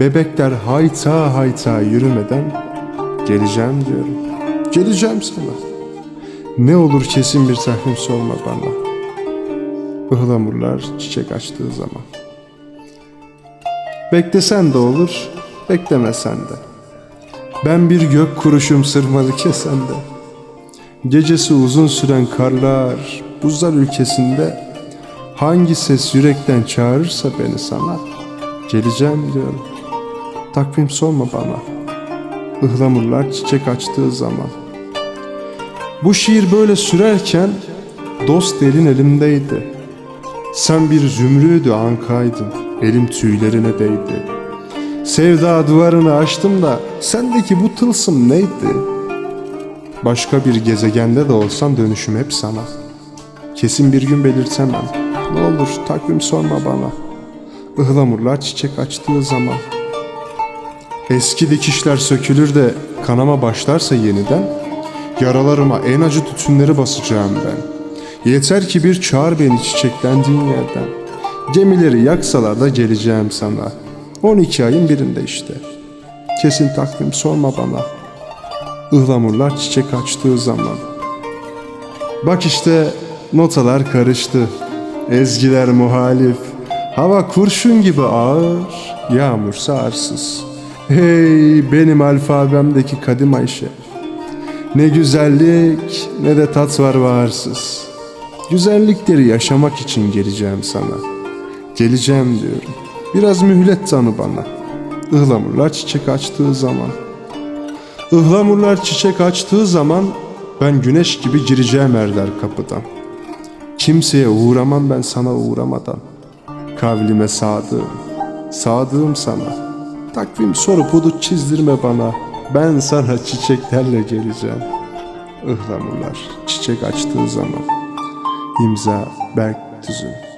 bebekler hayta hayta yürümeden geleceğim diyorum. Geleceğim sana. Ne olur kesin bir takvim sorma bana. Ihlamurlar çiçek açtığı zaman. Beklesen de olur, beklemesen de. Ben bir gök kuruşum sırmalı kesen de. Gecesi uzun süren karlar, buzlar ülkesinde hangi ses yürekten çağırırsa beni sana geleceğim diyorum. Takvim sorma bana. Ihlamurlar çiçek açtığı zaman. Bu şiir böyle sürerken dost elin elimdeydi. Sen bir zümrüdü ankaydın, elim tüylerine değdi. Sevda duvarını açtım da sendeki bu tılsım neydi? Başka bir gezegende de olsam dönüşüm hep sana. Kesin bir gün belirtemem. Ne olur takvim sorma bana. Ihlamurlar çiçek açtığı zaman. Eski dikişler sökülür de kanama başlarsa yeniden, yaralarıma en acı tütünleri basacağım ben. Yeter ki bir çağır beni çiçeklendiğin yerden. Gemileri yaksalar da geleceğim sana. 12 ayın birinde işte. Kesin takvim sorma bana. Ihlamurlar çiçek açtığı zaman. Bak işte notalar karıştı. Ezgiler muhalif. Hava kurşun gibi ağır. Yağmursa arsız. Hey benim alfabemdeki kadim Ayşe. Ne güzellik ne de tat var varsız. Güzellikleri yaşamak için geleceğim sana. Geleceğim diyorum. Biraz mühlet tanı bana. Ihlamurlar çiçek açtığı zaman. Ihlamurlar çiçek açtığı zaman ben güneş gibi gireceğim erler kapıdan. Kimseye uğramam ben sana uğramadan. Kavlime sadığım, sadığım sana. Takvim sorup hudut çizdirme bana. Ben sana çiçeklerle geleceğim. Ihlamurlar çiçek açtığı zaman. İmza Berk Tüzün.